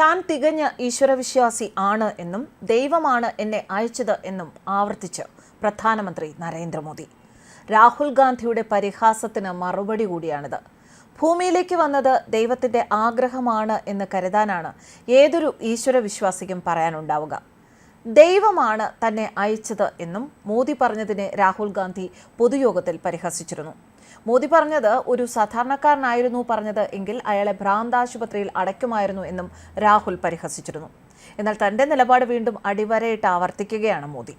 താൻ തികഞ്ഞ ഈശ്വരവിശ്വാസി ആണ് എന്നും ദൈവമാണ് എന്നെ അയച്ചത് എന്നും ആവർത്തിച്ച് പ്രധാനമന്ത്രി നരേന്ദ്രമോദി. രാഹുൽ ഗാന്ധിയുടെ പരിഹാസത്തിന് മറുപടി കൂടിയാണിത്. ഭൂമിയിലേക്ക് വന്നത് ദൈവത്തിന്റെ ആഗ്രഹമാണ് എന്ന് കരുതാനാണ് ഏതൊരു ഈശ്വരവിശ്വാസിക്കും പറയാനുണ്ടാവുക. ദൈവമാണ് തന്നെ അയച്ചത് എന്നും മോദി പറഞ്ഞതിനെ രാഹുൽ ഗാന്ധി പൊതുയോഗത്തിൽ പരിഹസിച്ചിരുന്നു. മോദി പറഞ്ഞത് ഒരു സാധാരണക്കാരനായിരുന്നു പറഞ്ഞത് എങ്കിൽ അയാളെ ഭ്രാന്താശുപത്രിയിൽ അടയ്ക്കുമായിരുന്നു എന്നും രാഹുൽ പരിഹസിച്ചിരുന്നു. എന്നാൽ തന്റെ നിലപാട് വീണ്ടും അടിവരയിട്ട് ആവർത്തിക്കുകയാണ് മോദി.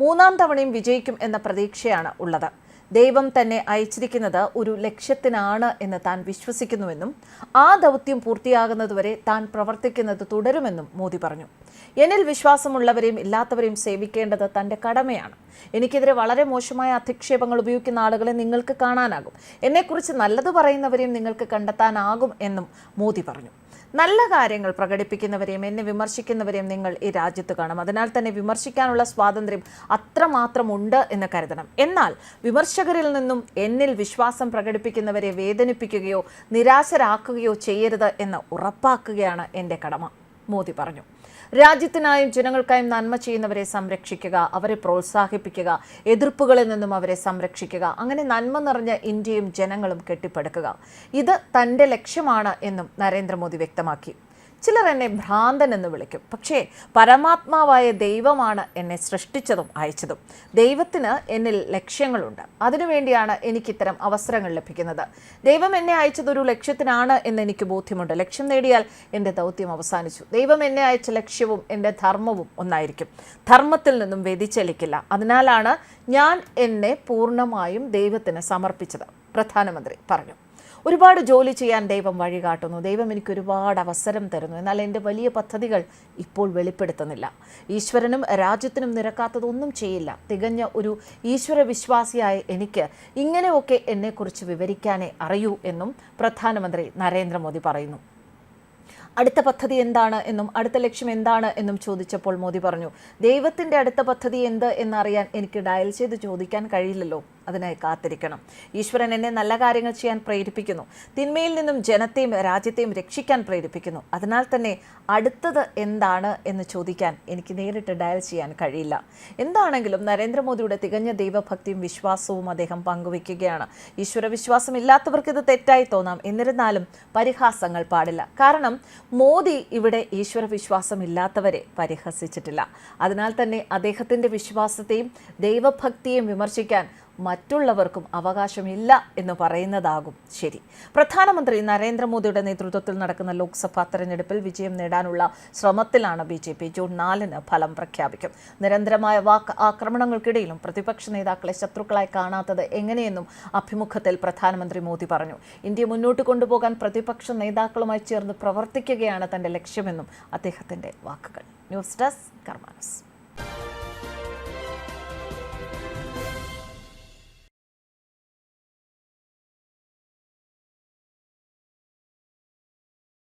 മൂന്നാം തവണയും വിജയിക്കും എന്ന പ്രതീക്ഷയാണ് ഉള്ളത്. ദൈവം തന്നെ അയച്ചിരിക്കുന്നത് ഒരു ലക്ഷ്യത്തിനാണ് എന്ന് താൻ വിശ്വസിക്കുന്നുവെന്നും ആ ദൗത്യം പൂർത്തിയാകുന്നതുവരെ താൻ പ്രവർത്തിക്കുന്നത് തുടരുമെന്നും മോദി പറഞ്ഞു. എന്നിൽ വിശ്വാസമുള്ളവരെയും ഇല്ലാത്തവരെയും സേവിക്കേണ്ടത് തന്റെ കടമയാണ്. എനിക്കെതിരെ വളരെ മോശമായ അധിക്ഷേപങ്ങൾ ഉപയോഗിക്കുന്ന ആളുകളെ നിങ്ങൾക്ക് കാണാനാകും. എന്നെക്കുറിച്ച് നല്ലത് പറയുന്നവരെയും നിങ്ങൾക്ക് കണ്ടെത്താനാകും എന്നും മോദി പറഞ്ഞു. നല്ല കാര്യങ്ങൾ പ്രകടിപ്പിക്കുന്നവരെയും എന്നെ വിമർശിക്കുന്നവരെയും നിങ്ങൾ ഈ രാജ്യത്ത് കാണും. അതിനാൽ തന്നെ വിമർശിക്കാനുള്ള സ്വാതന്ത്ര്യം അത്രമാത്രം ഉണ്ട് എന്ന് കരുതണം. എന്നാൽ വിമർശകരിൽ നിന്നും എന്നിൽ വിശ്വാസം പ്രകടിപ്പിക്കുന്നവരെ വേദനിപ്പിക്കുകയോ നിരാശരാക്കുകയോ ചെയ്യരുത് എന്ന് ഉറപ്പാക്കുകയാണ് എന്റെ കടമ മോദി പറഞ്ഞു. രാജ്യത്തിനായും ജനങ്ങൾക്കായും നന്മ ചെയ്യുന്നവരെ സംരക്ഷിക്കുക അവരെ പ്രോത്സാഹിപ്പിക്കുക എതിർപ്പുകളിൽ നിന്നും അവരെ സംരക്ഷിക്കുക അങ്ങനെ നന്മ നിറഞ്ഞ ഇന്ത്യയും ജനങ്ങളും കെട്ടിപ്പടുക്കുക. ഇത് തന്റെ ലക്ഷ്യമാണ് എന്നും നരേന്ദ്രമോദി വ്യക്തമാക്കി. ചിലർ എന്നെ ഭ്രാന്തൻ എന്ന് വിളിക്കും. പക്ഷേ പരമാത്മാവായ ദൈവമാണ് എന്നെ സൃഷ്ടിച്ചതും അയച്ചതും. ദൈവത്തിന് എന്നിൽ ലക്ഷ്യങ്ങളുണ്ട്. അതിനുവേണ്ടിയാണ് എനിക്ക് ഇത്തരം അവസരങ്ങൾ ലഭിക്കുന്നത്. ദൈവം എന്നെ അയച്ചത് ഒരു ലക്ഷ്യത്തിനാണ് എന്ന് എനിക്ക് ബോധ്യമുണ്ട്. ലക്ഷ്യം നേടിയാൽ എന്റെ ദൗത്യം അവസാനിച്ചു. ദൈവം എന്നെ അയച്ച ലക്ഷ്യവും എന്റെ ധർമ്മവും ഒന്നായിരിക്കും. ധർമ്മത്തിൽ നിന്നും വ്യതിചലിക്കില്ല. അതിനാലാണ് ഞാൻ എന്നെ പൂർണമായും ദൈവത്തിന് സമർപ്പിച്ചത്. പ്രധാനമന്ത്രി പറഞ്ഞു. ഒരുപാട് ജോലി ചെയ്യാൻ ദൈവം വഴി കാട്ടുന്നു. ദൈവം എനിക്ക് ഒരുപാട് അവസരം തരുന്നു. എന്നാൽ എന്റെ വലിയ പദ്ധതികൾ ഇപ്പോൾ വെളിപ്പെടുത്തുന്നില്ല. ഈശ്വരനും രാജ്യത്തിനും നിരക്കാത്തതൊന്നും ചെയ്യില്ല. തികഞ്ഞ ഒരു ഈശ്വര വിശ്വാസിയായ എനിക്ക് ഇങ്ങനെയൊക്കെ എന്നെക്കുറിച്ച് വിവരിക്കാനേ അറിയൂ എന്നും പ്രധാനമന്ത്രി നരേന്ദ്രമോദി പറയുന്നു. അടുത്ത പദ്ധതി എന്താണ് എന്നും അടുത്ത ലക്ഷ്യം എന്താണ് എന്നും ചോദിച്ചപ്പോൾ മോദി പറഞ്ഞു ദൈവത്തിന്റെ അടുത്ത പദ്ധതി എന്ത് എന്നറിയാൻ എനിക്ക് ഡയൽ ചെയ്ത് ചോദിക്കാൻ കഴിയില്ലല്ലോ. അതിനായി കാത്തിരിക്കണം. ഈശ്വരൻ എന്നെ നല്ല കാര്യങ്ങൾ ചെയ്യാൻ പ്രേരിപ്പിക്കുന്നു. തിന്മയിൽ നിന്നും ജനത്തെയും രാജ്യത്തെയും രക്ഷിക്കാൻ പ്രേരിപ്പിക്കുന്നു. അതിനാൽ തന്നെ അടുത്തത് എന്താണ് എന്ന് ചോദിക്കാൻ എനിക്ക് നേരിട്ട് ഡയൽ ചെയ്യാൻ കഴിയില്ല. എന്താണെങ്കിലും നരേന്ദ്രമോദിയുടെ തികഞ്ഞ ദൈവഭക്തിയും വിശ്വാസവും അദ്ദേഹം പങ്കുവയ്ക്കുകയാണ്. ഈശ്വര വിശ്വാസം ഇല്ലാത്തവർക്ക് ഇത് തെറ്റായി തോന്നാം. എന്നിരുന്നാലും പരിഹാസങ്ങൾ പാടില്ല. കാരണം മോദി ഇവിടെ ഈശ്വര വിശ്വാസം ഇല്ലാത്തവരെ പരിഹസിച്ചിട്ടില്ല. അതിനാൽ തന്നെ അദ്ദേഹത്തിന്റെ വിശ്വാസത്തെയും ദൈവഭക്തിയെയും വിമർശിക്കാൻ മറ്റുള്ളവർക്കും അവകാശമില്ല എന്ന് പറയുന്നതാകും. ശരി. പ്രധാനമന്ത്രി നരേന്ദ്രമോദിയുടെ നേതൃത്വത്തിൽ നടക്കുന്ന ലോക്സഭാ തെരഞ്ഞെടുപ്പിൽ വിജയം നേടാനുള്ള ശ്രമത്തിലാണ് ബി ജെ പി ജൂൺ നാലിന് ഫലം പ്രഖ്യാപിക്കും. നിരന്തരമായ വാക്ക് ആക്രമണങ്ങൾക്കിടയിലും പ്രതിപക്ഷ നേതാക്കളെ ശത്രുക്കളായി കാണാത്തത് എങ്ങനെയെന്നും അഭിമുഖത്തിൽ പ്രധാനമന്ത്രി മോദി പറഞ്ഞു. ഇന്ത്യ മുന്നോട്ട് കൊണ്ടുപോകാൻ പ്രതിപക്ഷ നേതാക്കളുമായി ചേർന്ന് പ്രവർത്തിക്കുകയാണ് തന്റെ ലക്ഷ്യമെന്നും അദ്ദേഹത്തിന്റെ വാക്കുകൾ. News desk കർമാനസ്.